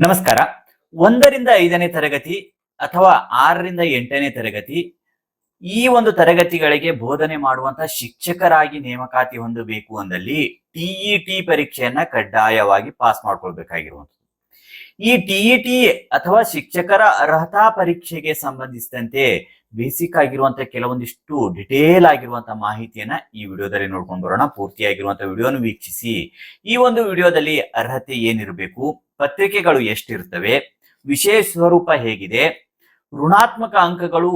ನಮಸ್ಕಾರ. ಒಂದರಿಂದ ಐದನೇ ತರಗತಿ ಅಥವಾ ಆರರಿಂದ ಎಂಟನೇ ತರಗತಿ ಈ ಒಂದು ತರಗತಿಗಳಿಗೆ ಬೋಧನೆ ಮಾಡುವಂತಹ ಶಿಕ್ಷಕರಾಗಿ ನೇಮಕಾತಿ ಹೊಂದಬೇಕು ಅಂದಲ್ಲಿ ಟಿಇಟಿ ಪರೀಕ್ಷೆಯನ್ನ ಕಡ್ಡಾಯವಾಗಿ ಪಾಸ್ ಮಾಡ್ಕೊಳ್ಬೇಕಾಗಿರುವಂಥದ್ದು. ಈ ಟಿಇಟಿ ಅಥವಾ ಶಿಕ್ಷಕರ ಅರ್ಹತಾ ಪರೀಕ್ಷೆಗೆ ಸಂಬಂಧಿಸಿದಂತೆ ಬೇಸಿಕ್ ಆಗಿರುವಂತಹ ಕೆಲವೊಂದಿಷ್ಟು ಡಿಟೇಲ್ ಆಗಿರುವಂತಹ ಮಾಹಿತಿಯನ್ನ ಈ ವಿಡಿಯೋದಲ್ಲಿ ನೋಡ್ಕೊಂಡು ಬರೋಣ. ಪೂರ್ತಿಯಾಗಿರುವಂತಹ ವಿಡಿಯೋನ ವೀಕ್ಷಿಸಿ. ಈ ಒಂದು ವಿಡಿಯೋದಲ್ಲಿ ಅರ್ಹತೆ ಏನಿರಬೇಕು, ಪತ್ರಿಕೆಗಳು ಎಷ್ಟಿರ್ತವೆ, ವಿಶೇಷ ಸ್ವರೂಪ ಹೇಗಿದೆ, ಋಣಾತ್ಮಕ ಅಂಕಗಳು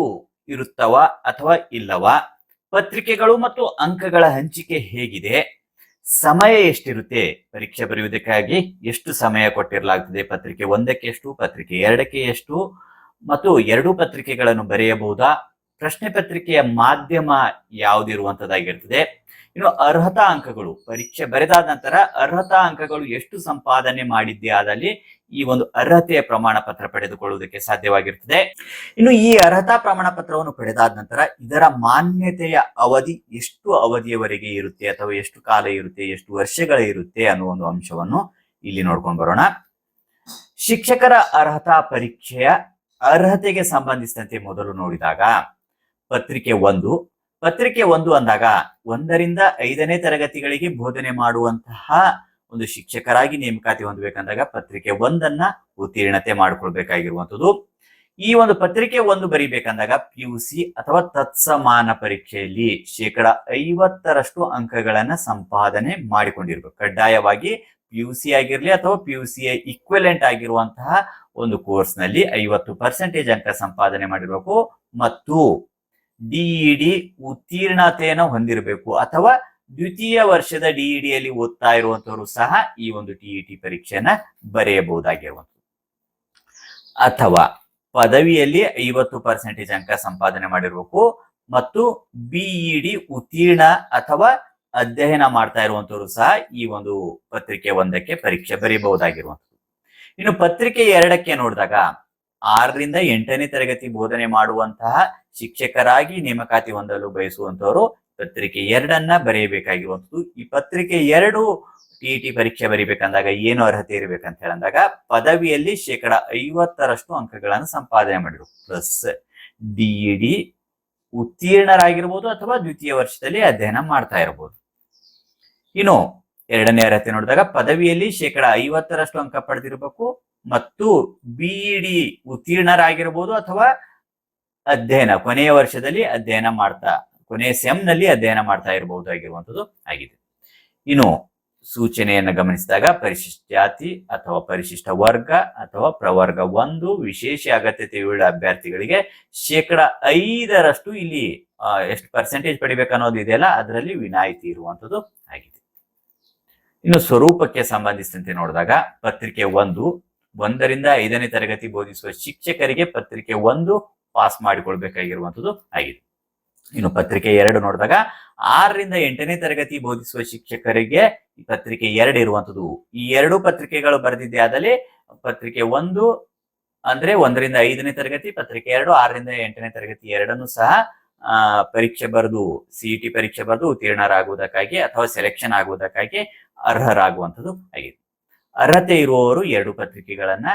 ಇರುತ್ತವ ಅಥವಾ ಇಲ್ಲವ, ಪತ್ರಿಕೆಗಳು ಮತ್ತು ಅಂಕಗಳ ಹಂಚಿಕೆ ಹೇಗಿದೆ, ಸಮಯ ಎಷ್ಟಿರುತ್ತೆ, ಪರೀಕ್ಷೆ ಬರೆಯುವುದಕ್ಕಾಗಿ ಎಷ್ಟು ಸಮಯ ಕೊಟ್ಟಿರಲಾಗ್ತದೆ, ಪತ್ರಿಕೆ ಒಂದಕ್ಕೆ ಎಷ್ಟು, ಪತ್ರಿಕೆ ಎರಡಕ್ಕೆ ಎಷ್ಟು ಮತ್ತು ಎರಡು ಪತ್ರಿಕೆಗಳನ್ನು ಬರೆಯಬಹುದಾ? ಪ್ರಶ್ನೆ ಪತ್ರಿಕೆಯ ಮಾಧ್ಯಮ ಯಾವುದಿರುವಂತದ್ದಾಗಿರ್ತದೆ ಇನ್ನು ಅರ್ಹತಾ ಅಂಕಗಳು, ಪರೀಕ್ಷೆ ಬರೆದಾದ ನಂತರ ಅರ್ಹತಾ ಅಂಕಗಳು ಎಷ್ಟು ಸಂಪಾದನೆ ಮಾಡಿದ್ದೆ ಆದಲ್ಲಿ ಈ ಒಂದು ಅರ್ಹತೆಯ ಪ್ರಮಾಣ ಪತ್ರ ಪಡೆದುಕೊಳ್ಳುವುದಕ್ಕೆ ಸಾಧ್ಯವಾಗಿರ್ತದೆ. ಇನ್ನು ಈ ಅರ್ಹತಾ ಪ್ರಮಾಣ ಪತ್ರವನ್ನು ಪಡೆದಾದ ನಂತರ ಇದರ ಮಾನ್ಯತೆಯ ಅವಧಿ ಎಷ್ಟು ಅವಧಿಯವರೆಗೆ ಇರುತ್ತೆ ಅಥವಾ ಎಷ್ಟು ಕಾಲ ಇರುತ್ತೆ, ಎಷ್ಟು ವರ್ಷಗಳ ಇರುತ್ತೆ ಅನ್ನುವ ಒಂದು ಅಂಶವನ್ನು ಇಲ್ಲಿ ನೋಡ್ಕೊಂಡು ಬರೋಣ. ಶಿಕ್ಷಕರ ಅರ್ಹತಾ ಪರೀಕ್ಷೆಯ ಅರ್ಹತೆಗೆ ಸಂಬಂಧಿಸಿದಂತೆ ಮೊದಲು ನೋಡಿದಾಗ ಪತ್ರಿಕೆ ಒಂದು. ಪತ್ರಿಕೆ ಒಂದು ಅಂದಾಗ ಒಂದರಿಂದ ಐದನೇ ತರಗತಿಗಳಿಗೆ ಬೋಧನೆ ಮಾಡುವಂತಹ ಒಂದು ಶಿಕ್ಷಕರಾಗಿ ನೇಮಕಾತಿ ಹೊಂದಬೇಕಂದಾಗ ಪತ್ರಿಕೆ ಒಂದನ್ನ ಉತ್ತೀರ್ಣತೆ ಮಾಡಿಕೊಳ್ಬೇಕಾಗಿರುವಂಥದ್ದು. ಈ ಒಂದು ಪತ್ರಿಕೆ ಒಂದು ಬರಿಬೇಕಂದಾಗ ಪಿ ಯು ಸಿ ಅಥವಾ ತತ್ಸಮಾನ ಪರೀಕ್ಷೆಯಲ್ಲಿ ಶೇಕಡ ಐವತ್ತರಷ್ಟು ಅಂಕಗಳನ್ನ ಸಂಪಾದನೆ ಮಾಡಿಕೊಂಡಿರ್ಬೇಕು. ಕಡ್ಡಾಯವಾಗಿ ಪಿ ಯು ಸಿ ಆಗಿರಲಿ ಅಥವಾ ಪಿ ಯು ಸಿ ಇಕ್ವಲೆಂಟ್ ಆಗಿರುವಂತಹ ಒಂದು ಕೋರ್ಸ್ನಲ್ಲಿ ಐವತ್ತು ಪರ್ಸೆಂಟೇಜ್ ಅಂಕ ಸಂಪಾದನೆ ಮಾಡಿರಬೇಕು. ಮತ್ತು ಡಿಇಡಿ ಉತ್ತೀರ್ಣತೆಯನ್ನು ಹೊಂದಿರಬೇಕು. ಅಥವಾ ದ್ವಿತೀಯ ವರ್ಷದ ಡಿಇಡಿಯಲ್ಲಿ ಓದ್ತಾ ಇರುವಂತವರು ಸಹ ಈ ಒಂದು ಟಿಇಟಿ ಪರೀಕ್ಷೆಯನ್ನ ಬರೆಯಬಹುದಾಗಿರುವಂಥದ್ದು. ಅಥವಾ ಪದವಿಯಲ್ಲಿ ಐವತ್ತು ಪರ್ಸೆಂಟೇಜ್ ಅಂಕ ಸಂಪಾದನೆ ಮಾಡಿರಬೇಕು. ಮತ್ತು ಬಿಇಡಿ ಉತ್ತೀರ್ಣ ಅಥವಾ ಅಧ್ಯಯನ ಮಾಡ್ತಾ ಇರುವಂತವರು ಸಹ ಈ ಒಂದು ಪತ್ರಿಕೆ ಒಂದಕ್ಕೆ ಪರೀಕ್ಷೆ ಬರೀಬಹುದಾಗಿರುವಂಥದ್ದು. ಇನ್ನು ಪತ್ರಿಕೆ ಎರಡಕ್ಕೆ ನೋಡಿದಾಗ ಆರರಿಂದ ಎಂಟನೇ ತರಗತಿ ಬೋಧನೆ ಮಾಡುವಂತಹ ಶಿಕ್ಷಕರಾಗಿ ನೇಮಕಾತಿ ಹೊಂದಲು ಬಯಸುವಂತವರು ಪತ್ರಿಕೆ ಎರಡನ್ನ ಬರೆಯಬೇಕಾಗಿರುವಂಥದ್ದು. ಈ ಪತ್ರಿಕೆ ಎರಡು ಟಿಇಟಿ ಪರೀಕ್ಷೆ ಬರಿಬೇಕಂದಾಗ ಏನು ಅರ್ಹತೆ ಇರಬೇಕಂತ ಹೇಳಂದಾಗ ಪದವಿಯಲ್ಲಿ ಶೇಕಡ ಐವತ್ತರಷ್ಟು ಅಂಕಗಳನ್ನು ಸಂಪಾದನೆ ಮಾಡಿದ್ರು. ಪ್ಲಸ್ ಡಿಇಡಿ ಉತ್ತೀರ್ಣರಾಗಿರ್ಬೋದು ಅಥವಾ ದ್ವಿತೀಯ ವರ್ಷದಲ್ಲಿ ಅಧ್ಯಯನ ಮಾಡ್ತಾ ಇರಬಹುದು ಇನ್ನು ಎರಡನೇ ಅರ್ಹತೆ ನೋಡಿದಾಗ ಪದವಿಯಲ್ಲಿ ಶೇಕಡ ಐವತ್ತರಷ್ಟು ಅಂಕ ಪಡೆದಿರಬೇಕು ಮತ್ತು ಬಿಇಡಿ ಉತ್ತೀರ್ಣರಾಗಿರ್ಬೋದು ಅಥವಾ ಅಧ್ಯಯನ, ಕೊನೆಯ ವರ್ಷದಲ್ಲಿ ಅಧ್ಯಯನ ಮಾಡ್ತಾ, ಕೊನೆಯ ಸೆಮ್ನಲ್ಲಿ ಅಧ್ಯಯನ ಮಾಡ್ತಾ ಇರಬಹುದಾಗಿರುವಂತದ್ದು ಆಗಿದೆ. ಇನ್ನು ಸೂಚನೆಯನ್ನು ಗಮನಿಸಿದಾಗ ಪರಿಶಿಷ್ಟ ಜಾತಿ ಅಥವಾ ಪರಿಶಿಷ್ಟ ವರ್ಗ ಅಥವಾ ಪ್ರವರ್ಗ ಒಂದು ವಿಶೇಷ ಅಗತ್ಯತೆಯುಳ್ಳ ಅಭ್ಯರ್ಥಿಗಳಿಗೆ ಶೇಕಡ ಐದರಷ್ಟು ಇಲ್ಲಿ ಎಷ್ಟು ಪರ್ಸೆಂಟೇಜ್ ಪಡಿಬೇಕು ಅನ್ನೋದು ಇದೆಯಲ್ಲ, ಅದರಲ್ಲಿ ವಿನಾಯಿತಿ ಇರುವಂತದ್ದು ಆಗಿದೆ. ಇನ್ನು ಸ್ವರೂಪಕ್ಕೆ ಸಂಬಂಧಿಸಿದಂತೆ ನೋಡಿದಾಗ ಪತ್ರಿಕೆ ಒಂದು, ಒಂದರಿಂದ ಐದನೇ ತರಗತಿ ಬೋಧಿಸುವ ಶಿಕ್ಷಕರಿಗೆ ಪತ್ರಿಕೆ ಒಂದು ಪಾಸ್ ಮಾಡಿಕೊಳ್ಬೇಕಾಗಿರುವಂತದ್ದು ಆಗಿದೆ. ಇನ್ನು ಪತ್ರಿಕೆ ಎರಡು ನೋಡಿದಾಗ ಆರರಿಂದ ಎಂಟನೇ ತರಗತಿ ಬೋಧಿಸುವ ಶಿಕ್ಷಕರಿಗೆ ಈ ಪತ್ರಿಕೆ ಎರಡು ಇರುವಂತದ್ದು ಈ ಎರಡು ಪತ್ರಿಕೆಗಳು ಬರೆದಿದ್ದೆ ಆದಲ್ಲಿ ಪತ್ರಿಕೆ ಒಂದು ಅಂದ್ರೆ ಒಂದರಿಂದ ಐದನೇ ತರಗತಿ, ಪತ್ರಿಕೆ ಎರಡು, ಆರರಿಂದ ಎಂಟನೇ ತರಗತಿ ಎರಡನ್ನು ಸಹ ಪರೀಕ್ಷೆ ಬರೆದು ಸಿಇಟಿ ಪರೀಕ್ಷೆ ಬರೆದು ಉತ್ತೀರ್ಣರಾಗುವುದಕ್ಕಾಗಿ ಅಥವಾ ಸೆಲೆಕ್ಷನ್ ಆಗುವುದಕ್ಕಾಗಿ ಅರ್ಹರಾಗುವಂಥದ್ದು ಆಗಿದೆ. ಅರ್ಹತೆ ಇರುವವರು ಎರಡು ಪತ್ರಿಕೆಗಳನ್ನ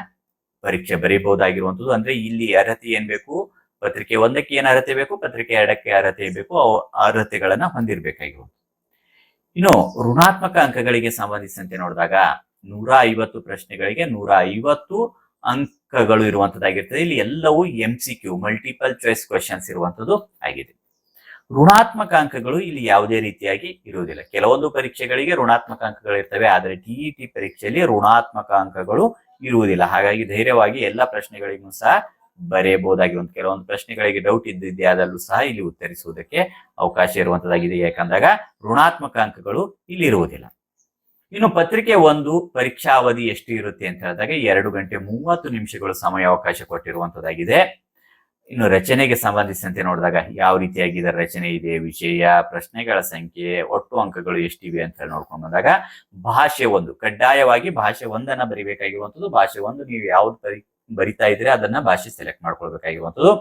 ಪರೀಕ್ಷೆ ಬರೀಬಹುದಾಗಿರುವಂಥದ್ದು. ಅಂದ್ರೆ ಇಲ್ಲಿ ಅರ್ಹತೆ ಏನ್ ಬೇಕು? ಪತ್ರಿಕೆ ಒಂದಕ್ಕೆ ಏನ್ ಅರ್ಹತೆ ಬೇಕು? ಪತ್ರಿಕೆ ಎರಡಕ್ಕೆ ಅರ್ಹತೆ ಬೇಕು? ಅರ್ಹತೆಗಳನ್ನ ಹೊಂದಿರಬೇಕಾಗಿರುವಂಥದ್ದು. ಇನ್ನು ಋಣಾತ್ಮಕ ಅಂಕಗಳಿಗೆ ಸಂಬಂಧಿಸಿದಂತೆ ನೋಡಿದಾಗ ನೂರ ಐವತ್ತು ಪ್ರಶ್ನೆಗಳಿಗೆ ನೂರ ಐವತ್ತು ಅಂಕಗಳು ಇರುವಂತದ್ದಾಗಿರ್ತದೆ. ಇಲ್ಲಿ ಎಲ್ಲವೂ M C Q multiple choice questions ಇರುವಂತದ್ದು ಆಗಿದೆ. ಋಣಾತ್ಮಕ ಅಂಕಗಳು ಇಲ್ಲಿ ಯಾವುದೇ ರೀತಿಯಾಗಿ ಇರುವುದಿಲ್ಲ. ಕೆಲವೊಂದು ಪರೀಕ್ಷೆಗಳಿಗೆ ಋಣಾತ್ಮಕ ಅಂಕಗಳು ಇರ್ತವೆ, ಆದರೆ ಟಿಇಟಿ ಪರೀಕ್ಷೆಯಲ್ಲಿ ಋಣಾತ್ಮಕ ಅಂಕಗಳು ಇರುವುದಿಲ್ಲ. ಹಾಗಾಗಿ ಧೈರ್ಯವಾಗಿ ಎಲ್ಲ ಪ್ರಶ್ನೆಗಳಿಗೂ ಸಹ ಬರೆಯಬಹುದಾಗಿರುವಂತ ಕೆಲವೊಂದು ಪ್ರಶ್ನೆಗಳಿಗೆ ಡೌಟ್ ಇದ್ದಿದ್ದೆ ಅದಲ್ಲೂ ಸಹ ಇಲ್ಲಿ ಉತ್ತರಿಸುವುದಕ್ಕೆ ಅವಕಾಶ ಇರುವಂತದ್ದಾಗಿದೆ. ಯಾಕಂದಾಗ ಋಣಾತ್ಮಕ ಅಂಕಗಳು ಇಲ್ಲಿ ಇರುವುದಿಲ್ಲ. ಇನ್ನು ಪತ್ರಿಕೆ ಒಂದು ಪರೀಕ್ಷಾ ಅವಧಿ ಎಷ್ಟು ಇರುತ್ತೆ ಅಂತ ಹೇಳಿದಾಗ ಎರಡು ಗಂಟೆ ಮೂವತ್ತು ನಿಮಿಷಗಳು ಸಮಯಾವಕಾಶ ಕೊಟ್ಟಿರುವಂತದ್ದಾಗಿದೆ. ಇನ್ನು ರಚನೆಗೆ ಸಂಬಂಧಿಸಿದಂತೆ ನೋಡಿದಾಗ ಯಾವ ರೀತಿಯಾಗಿ ರಚನೆ ಇದೆ, ವಿಷಯ, ಪ್ರಶ್ನೆಗಳ ಸಂಖ್ಯೆ, ಒಟ್ಟು ಅಂಕಗಳು ಎಷ್ಟಿವೆ ಅಂತ ಹೇಳಿ ನೋಡ್ಕೊಂಡು ಬಂದಾಗ ಭಾಷೆ ಒಂದು, ಕಡ್ಡಾಯವಾಗಿ ಭಾಷೆ ಒಂದನ್ನ ಬರಿಬೇಕಾಗಿರುವಂಥದ್ದು, ಭಾಷೆ ಒಂದು ನೀವು ಯಾವ್ದು ಬರಿ, ಬರಿತಾ ಇದ್ರೆ ಅದನ್ನ ಭಾಷೆ ಸೆಲೆಕ್ಟ್ ಮಾಡ್ಕೊಳ್ಬೇಕಾಗಿರುವಂಥದ್ದು.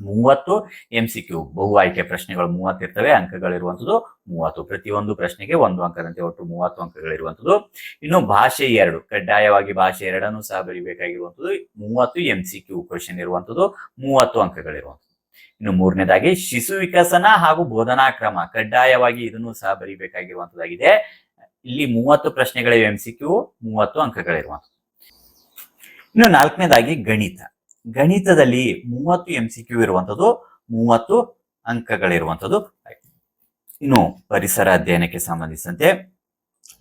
ಮೂವತ್ತು ಎಂ ಸಿ ಕ್ಯೂ ಬಹು ಆಯ್ಕೆ ಪ್ರಶ್ನೆಗಳು ಮೂವತ್ತಿರ್ತವೆ ಅಂಕಗಳಿರುವಂಥದ್ದು ಮೂವತ್ತು. ಪ್ರತಿಯೊಂದು ಪ್ರಶ್ನೆಗೆ ಒಂದು ಅಂಕದಂತೆ ಒಟ್ಟು ಮೂವತ್ತು ಅಂಕಗಳಿರುವಂಥದ್ದು. ಇನ್ನು ಭಾಷೆ ಎರಡು, ಕಡ್ಡಾಯವಾಗಿ ಭಾಷೆ ಎರಡನ್ನು ಸಹ ಬರೀಬೇಕಾಗಿರುವಂಥದ್ದು. ಮೂವತ್ತು ಎಂ ಸಿ ಕ್ಯೂ ಕ್ವಶನ್ ಇರುವಂಥದ್ದು, ಮೂವತ್ತು ಅಂಕಗಳಿರುವಂಥದ್ದು. ಇನ್ನು ಮೂರನೇದಾಗಿ, ಶಿಶು ವಿಕಸನ ಹಾಗೂ ಬೋಧನಾ ಕ್ರಮ ಕಡ್ಡಾಯವಾಗಿ ಇದನ್ನು ಸಹ ಬರಿಬೇಕಾಗಿರುವಂಥದ್ದಾಗಿದೆ. ಇಲ್ಲಿ ಮೂವತ್ತು ಪ್ರಶ್ನೆಗಳಿವೆ ಎಂ ಸಿ ಕ್ಯೂ ಮೂವತ್ತು ಅಂಕಗಳಿರುವಂಥದ್ದು. ಇನ್ನು ನಾಲ್ಕನೇದಾಗಿ ಗಣಿತ. ಗಣಿತದಲ್ಲಿ ಮೂವತ್ತು ಎಂ ಸಿ ಕ್ಯೂ ಇರುವಂಥದ್ದು, ಮೂವತ್ತು ಅಂಕಗಳಿರುವಂಥದ್ದು. ಇನ್ನು ಪರಿಸರ ಅಧ್ಯಯನಕ್ಕೆ ಸಂಬಂಧಿಸಿದಂತೆ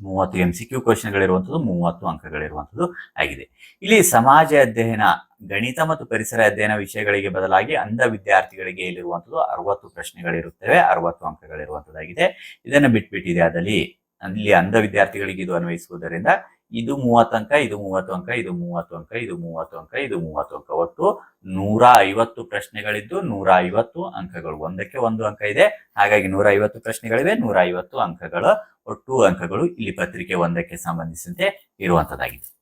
ಮೂವತ್ತು ಎಂ ಸಿ ಕ್ಯೂ ಕ್ವಶನ್ಗಳಿರುವಂಥದ್ದು, ಮೂವತ್ತು ಅಂಕಗಳಿರುವಂಥದ್ದು ಆಗಿದೆ. ಇಲ್ಲಿ ಸಮಾಜ ಅಧ್ಯಯನ, ಗಣಿತ ಮತ್ತು ಪರಿಸರ ಅಧ್ಯಯನ ವಿಷಯಗಳಿಗೆ ಬದಲಾಗಿ ಅಂಧ ವಿದ್ಯಾರ್ಥಿಗಳಿಗೆ ಇಲ್ಲಿರುವಂಥದ್ದು ಅರವತ್ತು ಪ್ರಶ್ನೆಗಳಿರುತ್ತವೆ, ಅರವತ್ತು ಅಂಕಗಳಿರುವಂಥದ್ದಾಗಿದೆ. ಇದನ್ನು ಬಿಟ್ಬಿಟ್ಟಿದೆ. ಅದಲ್ಲಿ ಅಲ್ಲಿ ಅಂಧ ವಿದ್ಯಾರ್ಥಿಗಳಿಗೆ ಇದು ಅನ್ವಯಿಸುವುದರಿಂದ ಇದು ಮೂವತ್ತು ಅಂಕ, ಇದು ಮೂವತ್ತು ಅಂಕ, ಇದು ಮೂವತ್ತು ಅಂಕ, ಇದು ಮೂವತ್ತು ಅಂಕ, ಇದು ಮೂವತ್ತು ಅಂಕ. ಒಟ್ಟು ನೂರ ಐವತ್ತು ಪ್ರಶ್ನೆಗಳಿದ್ದು ನೂರ ಐವತ್ತು ಅಂಕಗಳು. ಒಂದಕ್ಕೆ ಒಂದು ಅಂಕ ಇದೆ. ಹಾಗಾಗಿ ನೂರ ಐವತ್ತು ಪ್ರಶ್ನೆಗಳಿವೆ, ನೂರ ಐವತ್ತು ಅಂಕಗಳ ಒಟ್ಟು ಅಂಕಗಳು ಇಲ್ಲಿ ಪತ್ರಿಕೆ ಒಂದಕ್ಕೆ ಸಂಬಂಧಿಸಿದಂತೆ ಇರುವಂತದ್ದಾಗಿದೆ.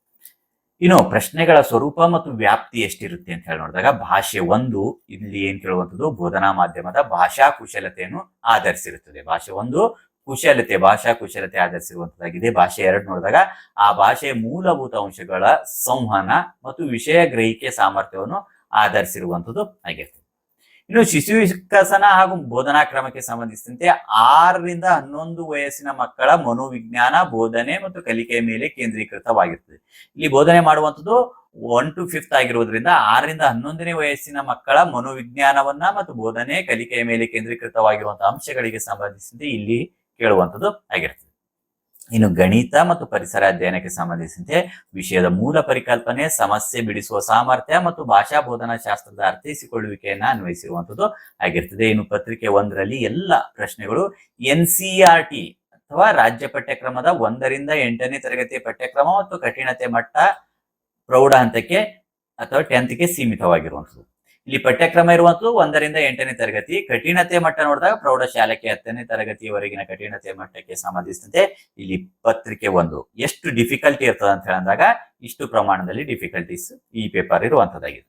ಇನ್ನು ಪ್ರಶ್ನೆಗಳ ಸ್ವರೂಪ ಮತ್ತು ವ್ಯಾಪ್ತಿ ಎಷ್ಟಿರುತ್ತೆ ಅಂತ ಹೇಳಿ ನೋಡಿದಾಗ ಭಾಷೆ ಒಂದು, ಇಲ್ಲಿ ಏನ್ ಕೇಳುವಂಥದ್ದು? ಬೋಧನಾ ಮಾಧ್ಯಮದ ಭಾಷಾ ಕುಶಲತೆಯನ್ನು ಆಧರಿಸಿರುತ್ತದೆ. ಭಾಷೆ ಒಂದು ಕುಶಲತೆ, ಭಾಷಾ ಕುಶಲತೆ ಆಧರಿಸಿರುವಂತದ್ದಾಗಿದೆ. ಭಾಷೆ ಎರಡು ನೋಡಿದಾಗ ಆ ಭಾಷೆಯ ಮೂಲಭೂತ ಅಂಶಗಳ ಸಂವಹನ ಮತ್ತು ವಿಷಯ ಗ್ರಹಿಕೆ ಸಾಮರ್ಥ್ಯವನ್ನು ಆಧರಿಸಿರುವಂಥದ್ದು ಆಗಿರ್ತದೆ. ಇನ್ನು ಶಿಶು ವಿಕಸನ ಹಾಗೂ ಬೋಧನಾ ಕ್ರಮಕ್ಕೆ ಸಂಬಂಧಿಸಿದಂತೆ ಆರರಿಂದ ಹನ್ನೊಂದು ವಯಸ್ಸಿನ ಮಕ್ಕಳ ಮನೋವಿಜ್ಞಾನ, ಬೋಧನೆ ಮತ್ತು ಕಲಿಕೆಯ ಮೇಲೆ ಕೇಂದ್ರೀಕೃತವಾಗಿರ್ತದೆ. ಇಲ್ಲಿ ಬೋಧನೆ ಮಾಡುವಂಥದ್ದು ಒನ್ ಟು ಫಿಫ್ತ್ ಆಗಿರುವುದರಿಂದ ಆರರಿಂದ ಹನ್ನೊಂದನೇ ವಯಸ್ಸಿನ ಮಕ್ಕಳ ಮನೋವಿಜ್ಞಾನವನ್ನ ಮತ್ತು ಬೋಧನೆ, ಕಲಿಕೆಯ ಮೇಲೆ ಕೇಂದ್ರೀಕೃತವಾಗಿರುವಂತಹ ಅಂಶಗಳಿಗೆ ಸಂಬಂಧಿಸಿದಂತೆ ಇಲ್ಲಿ ಕೇಳುವಂಥದ್ದು ಆಗಿರ್ತದೆ. ಇನ್ನು ಗಣಿತ ಮತ್ತು ಪರಿಸರ ಅಧ್ಯಯನಕ್ಕೆ ಸಂಬಂಧಿಸಿದಂತೆ ವಿಷಯದ ಮೂಲ ಪರಿಕಲ್ಪನೆ, ಸಮಸ್ಯೆ ಬಿಡಿಸುವ ಸಾಮರ್ಥ್ಯ ಮತ್ತು ಭಾಷಾ ಬೋಧನಾ ಶಾಸ್ತ್ರದ ಅರ್ಥೈಸಿಕೊಳ್ಳುವಿಕೆಯನ್ನ ಅನ್ವಯಿಸಿರುವಂಥದ್ದು ಆಗಿರ್ತದೆ. ಇನ್ನು ಪತ್ರಿಕೆ ಒಂದರಲ್ಲಿ ಎಲ್ಲ ಪ್ರಶ್ನೆಗಳು ಎನ್ ಸಿ ಆರ್ ಟಿ ಅಥವಾ ರಾಜ್ಯ ಪಠ್ಯಕ್ರಮದ ಒಂದರಿಂದ ಎಂಟನೇ ತರಗತಿ ಪಠ್ಯಕ್ರಮ ಮತ್ತು ಕಠಿಣತೆ ಮಟ್ಟ ಪ್ರೌಢ ಹಂತಕ್ಕೆ ಅಥವಾ ಟೆಂತ್ಗೆ ಸೀಮಿತವಾಗಿರುವಂಥದ್ದು. ಇಲ್ಲಿ ಪಠ್ಯಕ್ರಮ ಇರುವಂತದ್ದು ಒಂದರಿಂದ ಎಂಟನೇ ತರಗತಿ. ಕಠಿಣತೆ ಮಟ್ಟ ನೋಡಿದಾಗ ಪ್ರೌಢಶಾಲೆಗೆ ಹತ್ತನೇ ತರಗತಿಯವರೆಗಿನ ಕಠಿಣತೆ ಮಟ್ಟಕ್ಕೆ ಸಂಬಂಧಿಸಿದಂತೆ ಇಲ್ಲಿ ಪತ್ರಿಕೆ ಒಂದು. ಎಷ್ಟು ಡಿಫಿಕಲ್ಟಿ ಇರ್ತದೆ ಅಂತ ಹೇಳಿದಾಗ ಇಷ್ಟು ಪ್ರಮಾಣದಲ್ಲಿ ಡಿಫಿಕಲ್ಟೀಸ್ ಈ ಪೇಪರ್ ಇರುವಂತದ್ದಾಗಿದೆ.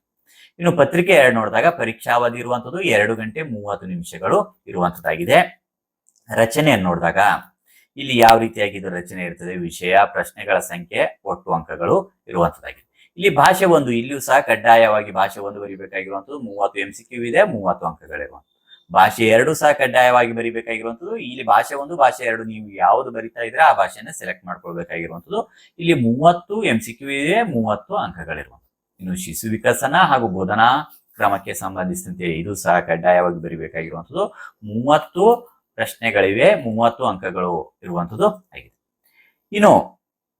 ಇನ್ನು ಪತ್ರಿಕೆ ಎರಡು ನೋಡಿದಾಗ ಪರೀಕ್ಷಾವಧಿ ಇರುವಂತದ್ದು ಎರಡು ಗಂಟೆ ಮೂವತ್ತು ನಿಮಿಷಗಳು ಇರುವಂತದ್ದಾಗಿದೆ. ರಚನೆಯನ್ನು ನೋಡಿದಾಗ ಇಲ್ಲಿ ಯಾವ ರೀತಿಯಾಗಿ ಇದು ರಚನೆ ಇರ್ತದೆ, ವಿಷಯ, ಪ್ರಶ್ನೆಗಳ ಸಂಖ್ಯೆ, ಒಟ್ಟು ಅಂಕಗಳು ಇರುವಂತದ್ದಾಗಿದೆ. ಇಲ್ಲಿ ಭಾಷೆ ಒಂದು, ಇಲ್ಲಿಯೂ ಸಹ ಕಡ್ಡಾಯವಾಗಿ ಭಾಷೆ ಒಂದು ಬರೀಬೇಕಾಗಿರುವಂತದ್ದು ಮೂವತ್ತು ಎಂ ಸಿ ಕ್ಯೂ ಇದೆ, ಮೂವತ್ತು ಅಂಕಗಳಿರುವಂಥದ್ದು. ಭಾಷೆ ಎರಡು ಸಹ ಕಡ್ಡಾಯವಾಗಿ ಬರಿಬೇಕಾಗಿರುವಂಥದ್ದು. ಇಲ್ಲಿ ಭಾಷೆ ಒಂದು, ಭಾಷೆ ಎರಡು, ನೀವು ಯಾವುದು ಬರಿತಾ ಇದ್ರೆ ಆ ಭಾಷೆನ ಸೆಲೆಕ್ಟ್ ಮಾಡ್ಕೊಳ್ಬೇಕಾಗಿರುವಂಥದ್ದು. ಇಲ್ಲಿ ಮೂವತ್ತು ಎಂ ಸಿ ಕ್ಯೂ ಇದೆ, ಮೂವತ್ತು ಅಂಕಗಳಿರುವಂಥದ್ದು. ಇನ್ನು ಶಿಶು ವಿಕಸನ ಹಾಗೂ ಬೋಧನಾ ಕ್ರಮಕ್ಕೆ ಸಂಬಂಧಿಸಿದಂತೆ ಇದು ಸಹ ಕಡ್ಡಾಯವಾಗಿ ಬರೀಬೇಕಾಗಿರುವಂಥದ್ದು. ಮೂವತ್ತು ಪ್ರಶ್ನೆಗಳಿವೆ, ಮೂವತ್ತು ಅಂಕಗಳು ಇರುವಂಥದ್ದು. ಆಗಿದೆ. ಇನ್ನು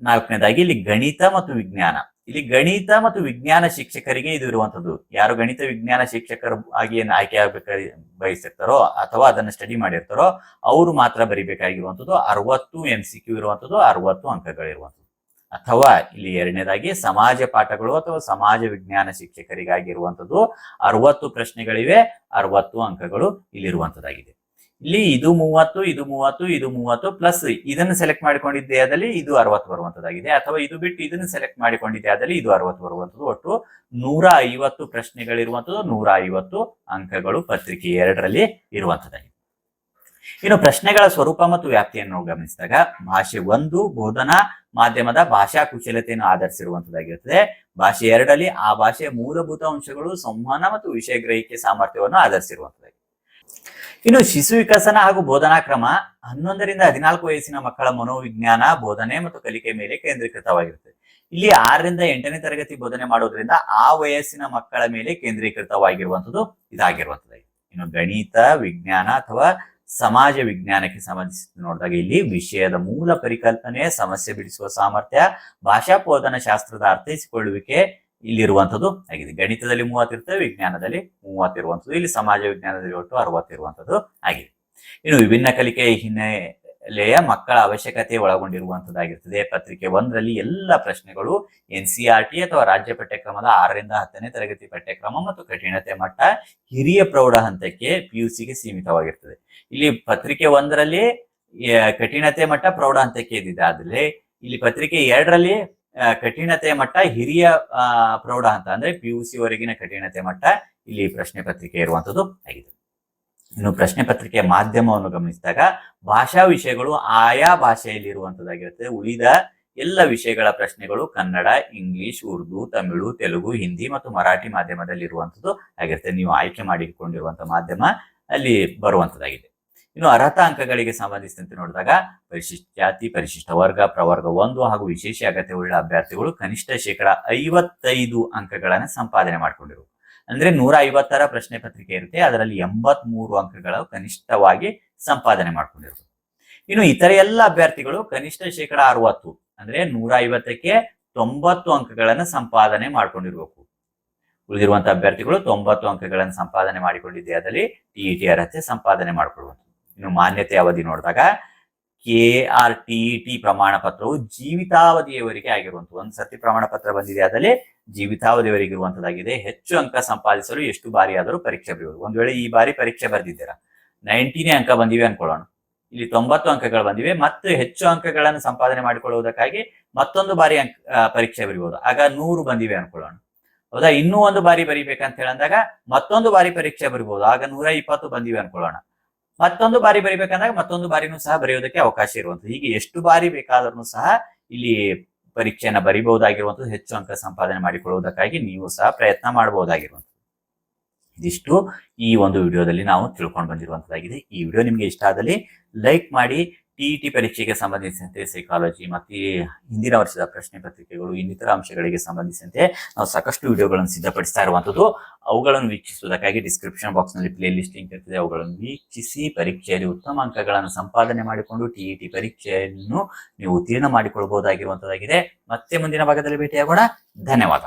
ನಾಲ್ಕನೇದಾಗಿ ಇಲ್ಲಿ ಗಣಿತ ಮತ್ತು ವಿಜ್ಞಾನ. ಇಲ್ಲಿ ಗಣಿತ ಮತ್ತು ವಿಜ್ಞಾನ ಶಿಕ್ಷಕರಿಗೆ ಇದು ಇರುವಂತದ್ದು. ಯಾರು ಗಣಿತ, ವಿಜ್ಞಾನ ಶಿಕ್ಷಕರು ಆಗಿ ಏನು ಆಯ್ಕೆ ಆಗ್ಬೇಕಾಗಿ ಬಯಸಿರ್ತಾರೋ ಅಥವಾ ಅದನ್ನ ಸ್ಟಡಿ ಮಾಡಿರ್ತಾರೋ ಅವರು ಮಾತ್ರ ಬರಿಬೇಕಾಗಿರುವಂಥದ್ದು ಅರವತ್ತು ಎಂ ಸಿ ಕ್ಯೂ ಇರುವಂಥದ್ದು ಅರವತ್ತು ಅಂಕಗಳಿರುವಂಥದ್ದು ಅಥವಾ ಇಲ್ಲಿ ಎರಡನೇದಾಗಿ ಸಮಾಜ ಪಾಠಗಳು ಅಥವಾ ಸಮಾಜ ವಿಜ್ಞಾನ ಶಿಕ್ಷಕರಿಗಾಗಿ ಇರುವಂತದ್ದು ಅರವತ್ತು ಪ್ರಶ್ನೆಗಳಿವೆ, ಅರವತ್ತು ಅಂಕಗಳು ಇಲ್ಲಿರುವಂತದ್ದಾಗಿದೆ. ಇಲ್ಲಿ ಇದು ಮೂವತ್ತು ಇದು ಮೂವತ್ತು ಇದು ಮೂವತ್ತು ಪ್ಲಸ್ ಇದನ್ನು ಸೆಲೆಕ್ಟ್ ಮಾಡಿಕೊಂಡಿದ್ದೆ ಆದಲ್ಲಿ ಇದು ಅರವತ್ತು ಬರುವಂತದ್ದಾಗಿದೆ. ಅಥವಾ ಇದು ಬಿಟ್ಟು ಇದನ್ನು ಸೆಲೆಕ್ಟ್ ಮಾಡಿಕೊಂಡಿದ್ದೆ ಆದಲ್ಲಿ ಇದು ಅರವತ್ತು ಬರುವಂತದ್ದು. ಒಟ್ಟು ನೂರ ಐವತ್ತು ಪ್ರಶ್ನೆಗಳಿರುವಂತದ್ದು ನೂರ ಐವತ್ತು ಅಂಕಗಳು ಪತ್ರಿಕೆ ಎರಡರಲ್ಲಿ ಇರುವಂತದ್ದಾಗಿದೆ. ಇನ್ನು ಪ್ರಶ್ನೆಗಳ ಸ್ವರೂಪ ಮತ್ತು ವ್ಯಾಪ್ತಿಯನ್ನು ಗಮನಿಸಿದಾಗ ಭಾಷೆ ಒಂದು, ಬೋಧನಾ ಮಾಧ್ಯಮದ ಭಾಷಾ ಕುಶಲತೆಯನ್ನು ಆಧರಿಸಿರುವಂತದ್ದಾಗಿರುತ್ತದೆ. ಭಾಷೆ ಎರಡರಲ್ಲಿ ಆ ಭಾಷೆಯ ಮೂಲಭೂತ ಅಂಶಗಳು, ಸಂವಹನ ಮತ್ತು ವಿಷಯ ಗ್ರಹಿಕೆ ಸಾಮರ್ಥ್ಯವನ್ನು ಆಧರಿಸಿರುವಂತದ್ದಾಗಿದೆ. ಇನ್ನು ಶಿಶು ವಿಕಸನ ಹಾಗೂ ಬೋಧನಾ ಕ್ರಮ ಹನ್ನೊಂದರಿಂದ ಹದಿನಾಲ್ಕು ವಯಸ್ಸಿನ ಮಕ್ಕಳ ಮನೋವಿಜ್ಞಾನ, ಬೋಧನೆ ಮತ್ತು ಕಲಿಕೆ ಮೇಲೆ ಕೇಂದ್ರೀಕೃತವಾಗಿರುತ್ತದೆ ಇಲ್ಲಿ ಆರರಿಂದ ಎಂಟನೇ ತರಗತಿ ಬೋಧನೆ ಮಾಡೋದ್ರಿಂದ ಆ ವಯಸ್ಸಿನ ಮಕ್ಕಳ ಮೇಲೆ ಕೇಂದ್ರೀಕೃತವಾಗಿರುವಂತದ್ದು ಇದಾಗಿರುವಂತದ್ದು ಇನ್ನು ಗಣಿತ, ವಿಜ್ಞಾನ ಅಥವಾ ಸಮಾಜ ವಿಜ್ಞಾನಕ್ಕೆ ಸಂಬಂಧಿಸಿದ ನೋಡಿದಾಗ ಇಲ್ಲಿ ವಿಷಯದ ಮೂಲ ಪರಿಕಲ್ಪನೆ, ಸಮಸ್ಯೆ ಬಿಡಿಸುವ ಸಾಮರ್ಥ್ಯ, ಭಾಷಾ ಬೋಧನಾ ಶಾಸ್ತ್ರದ ಅರ್ಥೈಸಿಕೊಳ್ಳುವಿಕೆ ಇಲ್ಲಿರುವಂಥದ್ದು ಆಗಿದೆ. ಗಣಿತದಲ್ಲಿ ಮೂವತ್ತಿರ್ತವೆ, ವಿಜ್ಞಾನದಲ್ಲಿ ಮೂವತ್ತಿರುವಂಥದ್ದು, ಇಲ್ಲಿ ಸಮಾಜ ವಿಜ್ಞಾನದಲ್ಲಿ ಒಟ್ಟು ಅರವತ್ತಿರುವಂಥದ್ದು ಆಗಿದೆ. ಇನ್ನು ವಿಭಿನ್ನ ಕಲಿಕೆ ಹಿನ್ನೆಲೆಯ ಮಕ್ಕಳ ಅವಶ್ಯಕತೆ ಒಳಗೊಂಡಿರುವಂಥದ್ದಾಗಿರ್ತದೆ. ಪತ್ರಿಕೆ ಒಂದರಲ್ಲಿ ಎಲ್ಲ ಪ್ರಶ್ನೆಗಳು ಎನ್ ಸಿ ಟಿ ಅಥವಾ ರಾಜ್ಯ ಪಠ್ಯಕ್ರಮದ ಆರರಿಂದ ಹತ್ತನೇ ತರಗತಿ ಪಠ್ಯಕ್ರಮ ಮತ್ತು ಕಠಿಣತೆ ಮಟ್ಟ ಹಿರಿಯ ಪ್ರೌಢ ಹಂತಕ್ಕೆ ಪಿ ಯು ಸಿಗೆ ಸೀಮಿತವಾಗಿರ್ತದೆ. ಇಲ್ಲಿ ಪತ್ರಿಕೆ ಒಂದರಲ್ಲಿ ಕಠಿಣತೆ ಮಟ್ಟ ಪ್ರೌಢ ಹಂತಕ್ಕೆ ಇದ್ದಿದೆ ಆದರೆ ಇಲ್ಲಿ ಪತ್ರಿಕೆ ಎರಡರಲ್ಲಿ ಆ, ಕಠಿಣತೆಯ ಮಟ್ಟ ಹಿರಿಯ ಪ್ರೌಢ ಅಂತ ಅಂದ್ರೆ ಪಿ ಯು ಸಿ ವರೆಗಿನ ಕಠಿಣತೆ ಮಟ್ಟ ಇಲ್ಲಿ ಪ್ರಶ್ನೆ ಪತ್ರಿಕೆ ಇರುವಂತದ್ದು ಆಗಿದೆ. ಇನ್ನು ಪ್ರಶ್ನೆ ಪತ್ರಿಕೆಯ ಮಾಧ್ಯಮವನ್ನು ಗಮನಿಸಿದಾಗ ಭಾಷಾ ವಿಷಯಗಳು ಆಯಾ ಭಾಷೆಯಲ್ಲಿ ಇರುವಂತದ್ದಾಗಿರುತ್ತೆ. ಉಳಿದ ಎಲ್ಲ ವಿಷಯಗಳ ಪ್ರಶ್ನೆಗಳು ಕನ್ನಡ ಇಂಗ್ಲಿಷ್ ಉರ್ದು ತಮಿಳು ತೆಲುಗು ಹಿಂದಿ ಮತ್ತು ಮರಾಠಿ ಮಾಧ್ಯಮದಲ್ಲಿ ಇರುವಂತದ್ದು ಆಗಿರುತ್ತೆ. ನೀವು ಆಯ್ಕೆ ಮಾಡಿಕೊಂಡಿರುವಂತಹ ಮಾಧ್ಯಮ ಅಲ್ಲಿ ಬರುವಂತದ್ದಾಗಿದೆ. ಇನ್ನು ಅರ್ಹತಾ ಅಂಕಗಳಿಗೆ ಸಂಬಂಧಿಸಿದಂತೆ ನೋಡಿದಾಗ ಪರಿಶಿಷ್ಟ ಜಾತಿ, ಪರಿಶಿಷ್ಟ ವರ್ಗ, ಪ್ರವರ್ಗ ಒಂದು ಹಾಗೂ ವಿಶೇಷ ಅಗತ್ಯವುಳ್ಳ ಅಭ್ಯರ್ಥಿಗಳು ಕನಿಷ್ಠ ಶೇಕಡ ಐವತ್ತೈದು ಅಂಕಗಳನ್ನು ಸಂಪಾದನೆ ಮಾಡಿಕೊಂಡಿರು. ಅಂದ್ರೆ ನೂರ ಐವತ್ತರ ಪ್ರಶ್ನೆ ಪತ್ರಿಕೆ ಇರುತ್ತೆ, ಅದರಲ್ಲಿ ಎಂಬತ್ ಮೂರು ಅಂಕಗಳು ಕನಿಷ್ಠವಾಗಿ ಸಂಪಾದನೆ ಮಾಡಿಕೊಂಡಿರು ಇನ್ನು ಇತರ ಎಲ್ಲ ಅಭ್ಯರ್ಥಿಗಳು ಕನಿಷ್ಠ ಶೇಕಡ ಅರವತ್ತು, ಅಂದ್ರೆ ನೂರ ಐವತ್ತಕ್ಕೆ ತೊಂಬತ್ತು ಅಂಕಗಳನ್ನು ಸಂಪಾದನೆ ಮಾಡ್ಕೊಂಡಿರ್ಬೇಕು. ಉಳಿದಿರುವಂತಹ ಅಭ್ಯರ್ಥಿಗಳು ತೊಂಬತ್ತು ಅಂಕಗಳನ್ನು ಸಂಪಾದನೆ ಮಾಡಿಕೊಂಡಿದ್ದೆ ಅದರಲ್ಲಿ ಟಿಇಟಿ ಅರ್ಹತೆ ಸಂಪಾದನೆ ಮಾಡಿಕೊಳ್ಳುವಂಥದ್ದು. ಇನ್ನು ಮಾನ್ಯತೆ ಅವಧಿ ನೋಡಿದಾಗ ಕೆ ಆರ್ ಟಿ ಪ್ರಮಾಣ ಪತ್ರವು ಜೀವಿತಾವಧಿಯವರೆಗೆ ಆಗಿರುವಂತಹ ಒಂದು ಸತಿ ಪ್ರಮಾಣ ಪತ್ರ ಬಂದಿದೆ ಅದರಲ್ಲಿ ಜೀವಿತಾವಧಿಯವರೆಗೆ ಇರುವಂತದ್ದಾಗಿದೆ ಹೆಚ್ಚು ಅಂಕ ಸಂಪಾದಿಸಲು ಎಷ್ಟು ಬಾರಿ ಆದರೂ ಪರೀಕ್ಷೆ ಬರೆಯುವುದು. ಒಂದು ವೇಳೆ ಈ ಬಾರಿ ಪರೀಕ್ಷೆ ಬರೆದಿದ್ದೀರಾ? ನೈಂಟಿನೇ ಅಂಕ ಬಂದಿವೆ ಅನ್ಕೊಳ್ಳೋಣ ಇಲ್ಲಿ ತೊಂಬತ್ತು ಅಂಕಗಳು ಬಂದಿವೆ. ಮತ್ತು ಹೆಚ್ಚು ಅಂಕಗಳನ್ನು ಸಂಪಾದನೆ ಮಾಡಿಕೊಳ್ಳುವುದಕ್ಕಾಗಿ ಮತ್ತೊಂದು ಬಾರಿ ಅಂಕ ಪರೀಕ್ಷೆ ಬರೆಯುವುದು ಆಗ ನೂರು ಬಂದಿವೆ ಅನ್ಕೊಳ್ಳೋಣ ಹೌದಾ? ಇನ್ನೂ ಒಂದು ಬಾರಿ ಬರಿಬೇಕಂತ ಹೇಳಿದಾಗ ಮತ್ತೊಂದು ಬಾರಿ ಪರೀಕ್ಷೆ ಬರಿಬಹುದು ಆಗ ನೂರ ಇಪ್ಪತ್ತು ಬಂದಿವೆ ಅನ್ಕೊಳ್ಳೋಣ ಮತ್ತೊಂದು ಬಾರಿ ಬರಿಬೇಕಂದಾಗ ಮತ್ತೊಂದು ಬಾರಿನೂ ಸಹ ಬರೆಯೋದಕ್ಕೆ ಅವಕಾಶ ಇರುವಂತದ್ದು ಹೀಗೆ ಎಷ್ಟು ಬಾರಿ ಬೇಕಾದ್ರೂ ಸಹ ಇಲ್ಲಿ ಪರೀಕ್ಷೆಯನ್ನ ಬರಿಬಹುದಾಗಿರುವಂತದ್ದು ಹೆಚ್ಚು ಅಂಕ ಸಂಪಾದನೆ ಮಾಡಿಕೊಳ್ಳುವುದಕ್ಕಾಗಿ ನೀವು ಸಹ ಪ್ರಯತ್ನ ಮಾಡಬಹುದಾಗಿರುವಂತದ್ದು ಇದಿಷ್ಟು ಈ ಒಂದು ವಿಡಿಯೋದಲ್ಲಿ ನಾವು ತಿಳ್ಕೊಂಡು ಬಂದಿರುವಂತದ್ದಾಗಿದೆ ಈ ವಿಡಿಯೋ ನಿಮಗೆ ಇಷ್ಟ ಆದಲ್ಲಿ ಲೈಕ್ ಮಾಡಿ ಟಿ ಟಿ ಪರೀಕ್ಷೆಗೆ ಸಂಬಂಧಿಸಿದಂತೆ ಸೈಕಾಲಜಿ ಮತ್ತು ಹಿಂದಿನ ವರ್ಷದ ಪ್ರಶ್ನೆ ಪತ್ರಿಕೆಗಳು, ಇನ್ನಿತರ ಅಂಶಗಳಿಗೆ ಸಂಬಂಧಿಸಿದಂತೆ ನಾವು ಸಾಕಷ್ಟು ವಿಡಿಯೋಗಳನ್ನು ಸಿದ್ಧಪಡಿಸ್ತಾ ಇರುವಂಥದ್ದು. ಅವುಗಳನ್ನು ವೀಕ್ಷಿಸುವುದಕ್ಕಾಗಿ ಡಿಸ್ಕ್ರಿಪ್ಷನ್ ಬಾಕ್ಸ್ನಲ್ಲಿ ಪ್ಲೇ ಲಿಸ್ಟ್ ಲಿಂಕ್ ಇರ್ತದೆ. ಅವುಗಳನ್ನು ವೀಕ್ಷಿಸಿ ಪರೀಕ್ಷೆಯಲ್ಲಿ ಉತ್ತಮ ಅಂಕಗಳನ್ನು ಸಂಪಾದನೆ ಮಾಡಿಕೊಂಡು ಟಿ ಟಿ ಪರೀಕ್ಷೆಯನ್ನು ನೀವು ಉತ್ತೀರ್ಣ ಮಾಡಿಕೊಳ್ಳಬಹುದಾಗಿರುವಂತದ್ದಾಗಿದೆ ಮತ್ತೆ ಮುಂದಿನ ಭಾಗದಲ್ಲಿ ಭೇಟಿಯಾಗೋಣ. ಧನ್ಯವಾದ.